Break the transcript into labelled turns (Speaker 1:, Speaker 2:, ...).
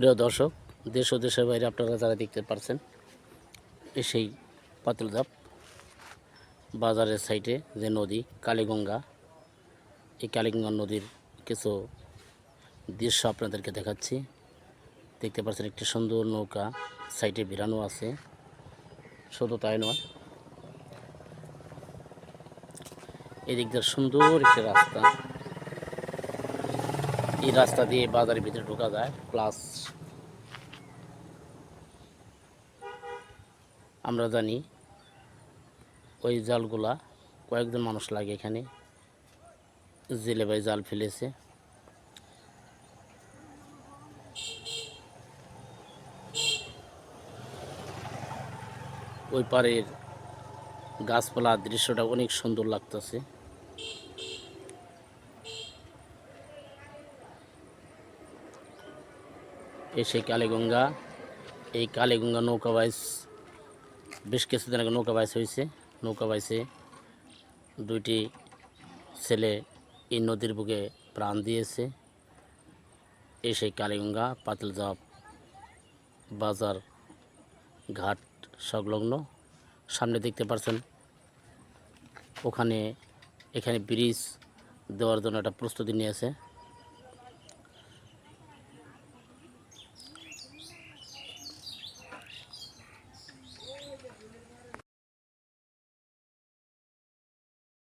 Speaker 1: প্রিয় দর্শক, দেশ ও দেশের বাইরে আপনারা যারা দেখতে পারছেন সেই পাতুলধাপ বাজারের সাইডে যে নদী, কালীগঙ্গা, এই কালীগঙ্গা নদীর কিছু দৃশ্য আপনাদেরকে দেখাচ্ছি। দেখতে পাচ্ছেন একটি সুন্দর নৌকা, সাইডে ভিড়ানো আছে, শুধু তাই নয়, এদিক দিয়ে সুন্দর একটি রাস্তা। এই রাস্তা দিয়ে বাজারের ভিতরে ঢোকা যায় প্লাস আমরা জানি ওই জালগুলা কয়েকজন মানুষ লাগে এখানে। জেলে ভাই জাল ফেলেছে। ওই পারের গাছপালা দৃশ্যটা অনেক সুন্দর লাগতেছে। এই সেই কালীগঙ্গা, এই কালীগঙ্গা নৌকা বাইস, বেশ কিছুদিন আগে নৌকা বাইস হয়েছে। নৌকা বাইসে দুইটি ছেলে এই নদীর বুকে প্রাণ দিয়েছে। এই সেই কালীগঙ্গা পাতিলজাপ বাজার ঘাট সংলগ্ন। সামনে দেখতে পাচ্ছেন ওখানে এখানে ব্রিজ দেওয়ার জন্য একটা প্রস্তুতি নিয়েছে।